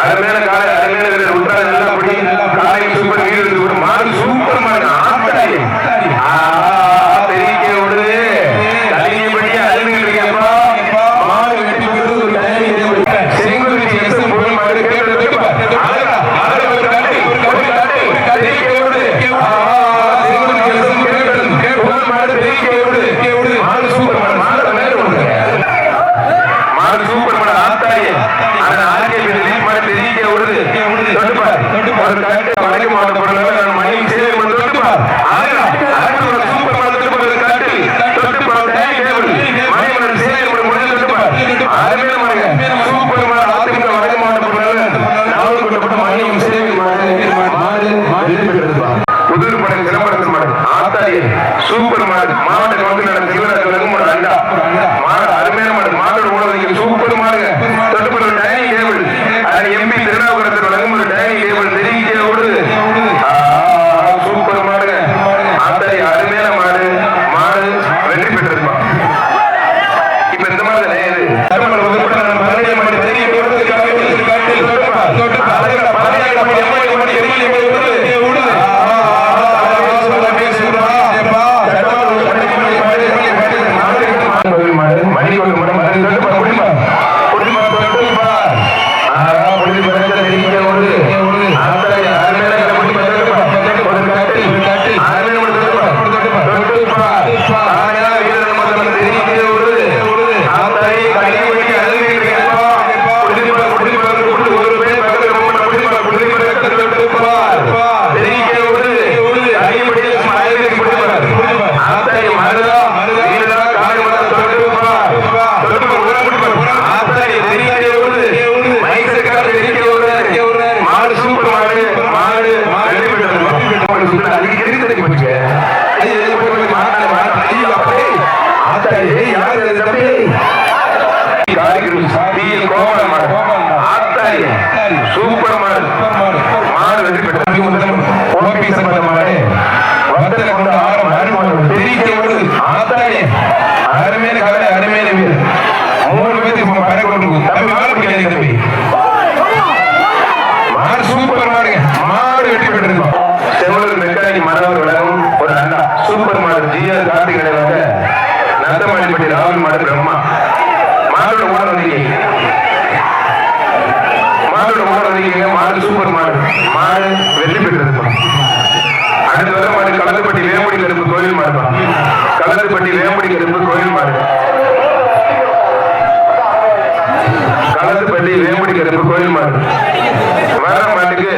அரை மேல காலை. வரைக்கும் அந்த மாடு தம்பி மாடு சூப்பர் மாடுங்க. மாடு வெட்டி பெற்றிருக்கோம். செவ்வளவு மெக்கானிக் மனவர் ஒரு அண்ணா சூப்பர் மாடு ஜிஆர் கார்த்திக் கடைவாங்க நந்தமாடிப்பட்டி ராகுல் மாடு பிரம்மா. மாடோட மாடு வந்தீங்க மாடோட மாடு மாடு சூப்பர் மாடு. மாடு வெற்றி திருப்பி கோயில் மாடு வர மாட்டுக்கு